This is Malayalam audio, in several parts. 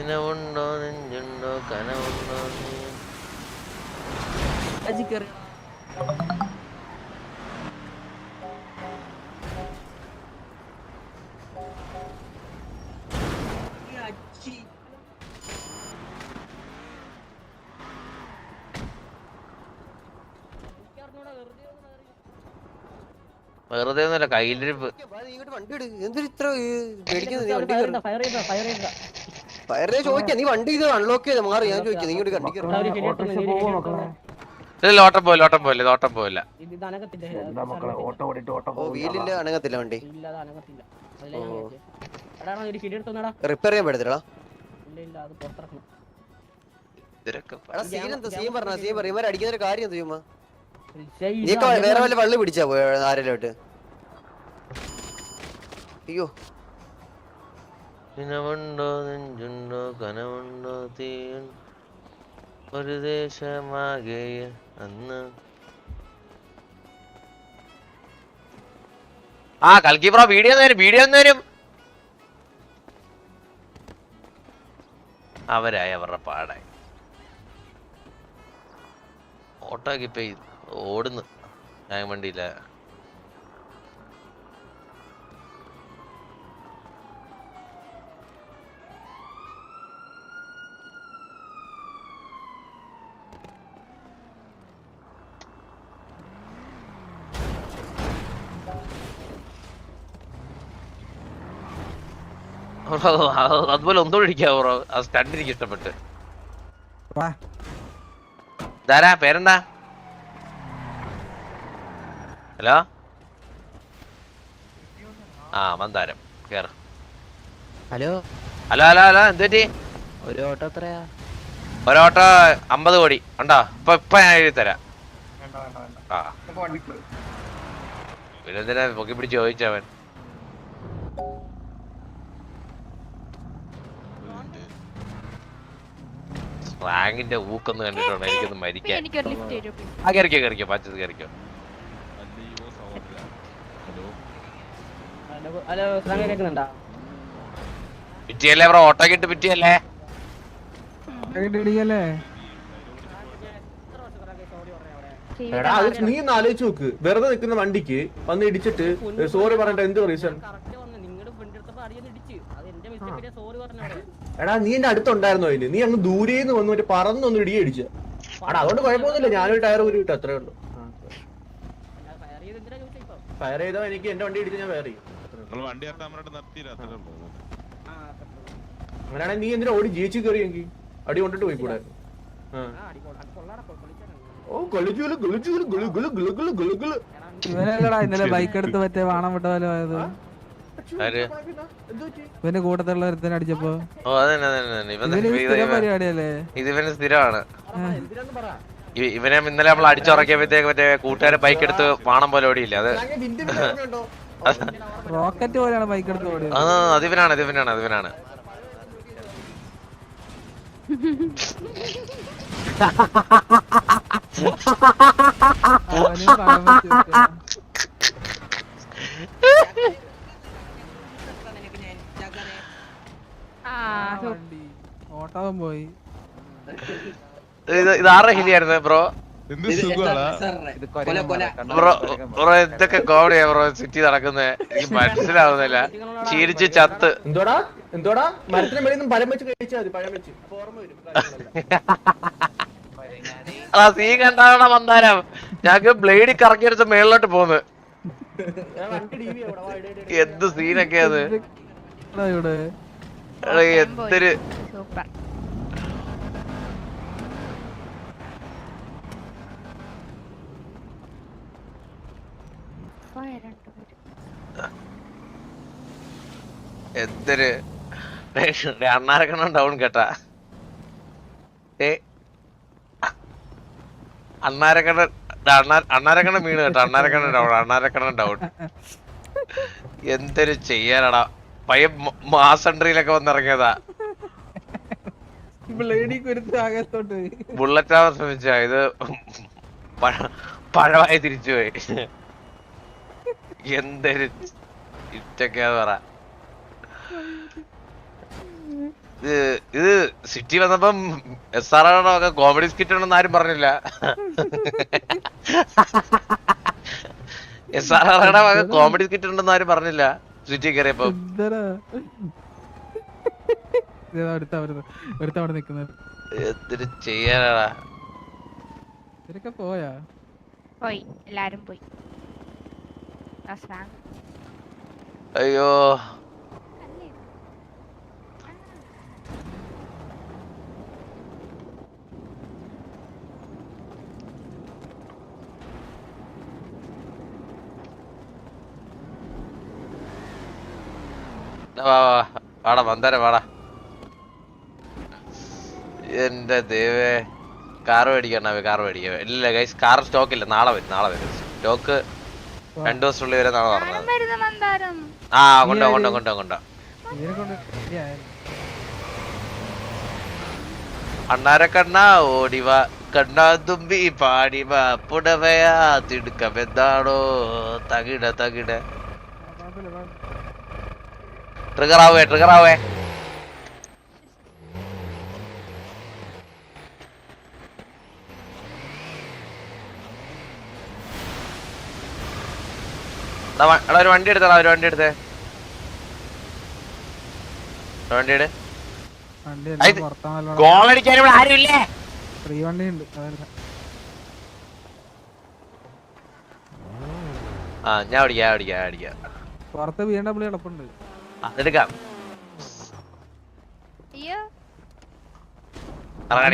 നിനവുണ്ടോ നെഞ്ചുണ്ടോ? കനവുണ്ടോ വെറുതെ ഒന്നുമല്ല കയ്യിലിരിപ്പ് ഇങ്ങോട്ട് വണ്ടി എടു എന്തൊരു ഇത്ര പേടിക്കുന്നത് നീ വണ്ടി ഫയർ കയറി ചെയ്ത? ഫയർ ചെയ്ത ഫയർ ചെയ്ത ഫയറിനെ ചോദിക്കാം നീ വണ്ടി ഇത് അൺലോക്ക് ചെയ്ത് മാറി ഞാൻ ചോദിക്കാം നീ വണ്ടി ഒരു ഉണ്ട്. ഇല്ല ഓട്ടം പോയില്ല ഓട്ടം പോയില്ല ഇത് ഓട്ടം പോയില്ല ഇത് ഇത് ഓ വീലില്ല വണ്ടി. അനങ്ങത്തില്ല. ഹിഡിയറ്റ് റിപ്പയർ ചെയ്യാൻ പറ്റത്തില്ല ഇല്ല ഇല്ല അത് പുറത്തിറക്കണം. ഇതിരൊക്കെ എടാ സീൻ എന്താ? സീൻ പറഞ്ഞ? സീൻ പറ. ഇവരെ ഒരു കാര്യം എന്താ ചെയ്യുമ്പോ നീ വേറെ വല്ല വള്ളി പിടിച്ചാ പോയ ആരെല്ലോട്ട് അയ്യോ. നിനവുണ്ടോ നെഞ്ചുണ്ടോ കനവുണ്ടോ തീൻ ഒരു ദേശമാകെ അന്ന്. ആ കൽക്കി ബ്രോ വീഡിയോ നേരും വീഡിയോ നേരും അവരായി അവരുടെ പാടായി. ഓട്ടോക്ക് ഇപ്പൊ ഓടുന്നു. ഞാൻ വണ്ടിയില്ല അതുപോലെ ഒന്നുകൂടി ഇരിക്കാ ബ്രോ. ആ സ്റ്റണ്ട് എനിക്ക് ഇഷ്ടപ്പെട്ട് ധാരാ പേരെന്താ? ഹലോ? ആ മന്ദാരം. കേറ. ഹലോ? ഹലോ ഹലോ ഹലോ എന്ത് പറ്റി? ഒരു ഓട്ടോ എത്രയാ? ഒരു ഓട്ടോ അമ്പത് കോടി. ഉണ്ടോ? ഇപ്പൊ ഇപ്പൊ ഞാൻ എഴുതി തരാം. ആ. പിന്നെന്തിനാ പൊക്കി പിടിച്ച് ചോദിച്ചവൻ? റാങ്കിന്റെ ഊക്കൊന്ന് കണ്ടിട്ടുണ്ടോ? എനിക്കൊന്ന് മരിക്കാൻ. ആ കയറിക്കോ കയറിക്കോ പച്ചത് കയറിക്കോ ഹലോ. കേൾക്കുന്നുണ്ടാ പിറ്റിയല്ലേ ബ്രോ ഓട്ടോക്ക് ഇട്ട് പിറ്റിയല്ലേ? എടാ അത് നീ ഒന്ന് ആലോചിച്ച് നോക്ക്. വെറുതെ നിൽക്കുന്ന വണ്ടിക്ക് വന്ന് ഇടിച്ചിട്ട് സോറി പറഞ്ഞിട്ട് എന്ത് റീസൺ നിങ്ങളുടെ എടുത്തപ്പോ അറിയാൻ ഇടിച്ച്. അത് എന്റെ സോറി പറഞ്ഞവിടെ എടാ നീ എന്റെ അടുത്തുണ്ടായിരുന്നോ അതിന് നീ അങ്ങ് ദൂരേന്ന് വന്നു മറ്റേ പറന്നൊന്ന് ഇടി അടിച്ച. എടാ അതുകൊണ്ട് കുഴപ്പമൊന്നുമില്ല. ഞാനൊരു ടയർ ഊരി വിട്ടു അത്രേ ഉള്ളൂ. ഫയർ ചെയ്ത് എനിക്ക് എന്റെ വണ്ടി ഇടിച്ച് ഞാൻ വേറെ ചെയ്യും. വണ്ടി അങ്ങനെയാണെങ്കിൽ നീ എന്തിനാ ഓടി ജയിച്ചു കയറിയെങ്കിൽ അടി കൊണ്ടിട്ട് പോയി കൂടായിരുന്നു ആ. ആ അടി കൊള്ളാടാ കൊള്ളിച്ചാണ് ഓ ഗുളു ഗുളു ഇവനല്ലടാ ഇന്നലെ ബൈക്ക് എടുത്ത് മറ്റേ വാണം വിട്ട പോലെ പോയത്. പറ്റി ഇവന്റെ കൂട്ടത്തിലുള്ള ഒരുത്തനെ അടിച്ചപ്പോ. ഓ അതന്നെ അതന്നെ പരിപാടിയല്ലേ ഇത് ഇവന് സ്ഥിരമാണ്. ഇവനെ ഇന്നലെ നമ്മൾ അടിച്ചുറക്കിയപ്പോഴത്തേക്ക് മറ്റേ കൂട്ടുകാരെ ബൈക്ക് എടുത്ത് പാണം പോലെ ഓടിയില്ല? അത്? റോക്കറ്റ് പോലെയാണ് ബൈക്ക് എടുത്ത് ഓടിയത്. ആ അതിവനാണ് അതിവനാണ് അതിവനാണ്. അവന് പണം ഓട്ടവും പോയി. ഇത് ഇത് ആരുടെ ഹിലിയായിരുന്നു ബ്രോ? എന്ത് ബ്രോ ബ്രോ എന്തൊക്കെ കോമഡിയാ ബ്രോ സിറ്റി നടക്കുന്നത് എനിക്ക് മനസ്സിലാവുന്നില്ല. ചീരിച്ച് ചത്ത്. എന്തോടാ? എന്തോടാ? മരത്തിന് മേളിൽ നിന്നും പഴം വെച്ച് കഴിച്ചാൽ മതി പഴം വെച്ച്. ഓർമ്മ വരും കാര്യങ്ങളെല്ലാം. ആ സീ കണ്ടാണ് മന്ദാരം? ഞങ്ങക്ക് ബ്ലേഡ് കറക്കിയെടുത്ത് മേളിലോട്ട് പോന്ന്. എന്ത് സീനൊക്കെയാ അത് ഇവിടെ എന്തൊരു സൂപ്പർ. എന്തൊരു ഡൗൺ കേട്ടാ. ഏ അണ്ണാരക്കണ്ണ അണ്ണാരക്കണ്ണ വീണ് കേട്ടോ. അണ്ണാരക്കണ്ണ ഡൗൺ അണ്ണാരക്കണ്ണ ഡൗൺ എന്തൊരു ചെയ്യാനടാ. പയ്യ മാസൻട്രിയിലൊക്കെ വന്നിറങ്ങിയതാ. ബുള്ളറ്റ് ആവാൻ ശ്രമിച്ച. ഇത് പഴ- പഴമായി തിരിച്ചുപോയി എന്തൊരു ഇറ്റൊക്കെയാന്ന് പറ. ഇത് ഇത് സിറ്റി വന്നപ്പം എസ് ആർ ഒക്കെ കോമഡി സ്കിറ്റ് ഉണ്ടെന്ന് ആരും പറഞ്ഞില്ല. എസ് ആർ ആർ ആണോ കോമഡി സ്കിറ്റ് ഉണ്ടെന്ന് ആരും പറഞ്ഞില്ല. കയറിയപ്പം എന്തിനു ചെയ്യാനാടാ? ഇവരൊക്കെ പോയാ? പോയി എല്ലാരും പോയി. ആ അയ്യോ. വാടാ മന്ദാര വാടാ. എന്റെ ദൈവേ. കാർ മേടിക്കണ കാർ മേടിക്കാം ഇല്ല ഗൈസ് കാർ സ്റ്റോക്ക് ഇല്ല. നാളെ വരും നാളെ വരും. സ്റ്റോക്ക് രണ്ടു ദിവസത്തിനുള്ളിൽ വരെ നാളെ പറഞ്ഞത് ആ കൊണ്ടോ കൊണ്ടോ കൊണ്ടോ കൊണ്ടോ. അണ്ണാര കണ്ണ ഓടിവ. കണ്ണാ തുമ്പി പാടിവ. പുടവയാ തിടുക്കമെന്താണോ തകിട തകിട. ട്രിഗർ ആവേ ട്രിഗർ ആവേ. എടാ, ഒരു വണ്ടി എടുത്തടാ ഒരു വണ്ടി എടുത്തേ. വണ്ടി എടു. ഇവിടെ ആരുമില്ലേ? ഫ്രീ വണ്ടി ഉണ്ട് ആ ഞാൻ ഓടിക്കാം ഞാൻ ഓടിക്കാം ഞാൻ ഓടിക്കാം. പുറത്ത് ബി എം ഡബ്ല്യൂ കിടപ്പുണ്ട് അതെടുക്കാം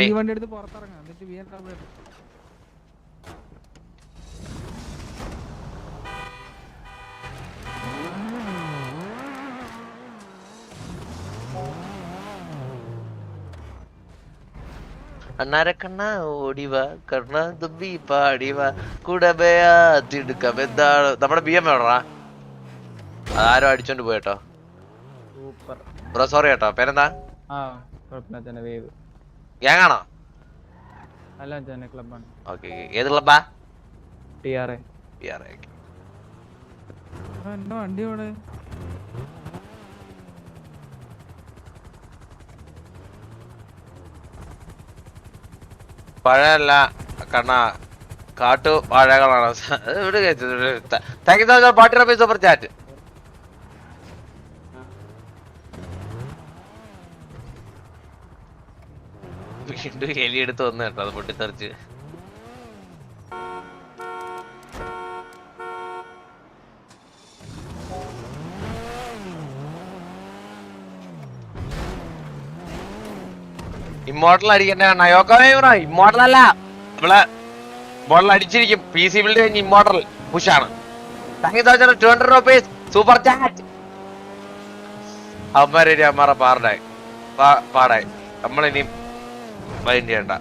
ഈ വണ്ടി എടുത്ത് പുറത്തിറങ്ങാം. എന്നിട്ട് ബി എം ഡബ്ല്യൂ അണ്ണാരക്കണ്ണ ഓടിവ കണ്ണ തുമ്പി പാടിവ കുടബയാ തിടുക്കം എന്താണ്? നമ്മുടെ ബി എം എവിടാ അതാരോ അടിച്ചോണ്ട് പോയിട്ടോ സൂപ്പർ ബ്രോ സോറി കേട്ടോ. പേരെന്താ? ആ കുഴപ്പമില്ല വേവ്. ഗ്യാങ് ആണോ? അല്ല തന്നെ ക്ലബാണ് ഓക്കെ ഏത് ക്ലബാ ടി ആർ എ എന്റെ വണ്ടി ഇവിടെ? പഴയല്ല കണ്ണ കാട്ടു വാഴകളാണ്. Thank you so much party super chat വീണ്ടും എലി എടുത്ത് വന്നു കേട്ടോ അത് പൊട്ടിത്തെറിച്ച്. ഇമ്മോട്ടൽ അടിക്കണ്ട നയോക്കോമേ ഇമ്മോട്ടൽ അല്ല. നമ്മളെ ബോളിൽ അടിച്ചിരിക്കും. പി സി ബിൽഡ് കഴിഞ്ഞ് immortal പുഷാണ്. Thank you thousand two hundred rupees super chat അവന്മാരെ അമ്മാറ പാടായി. പാടായി. നമ്മളിനി മൈൻഡ് ചെയ്യണ്ട.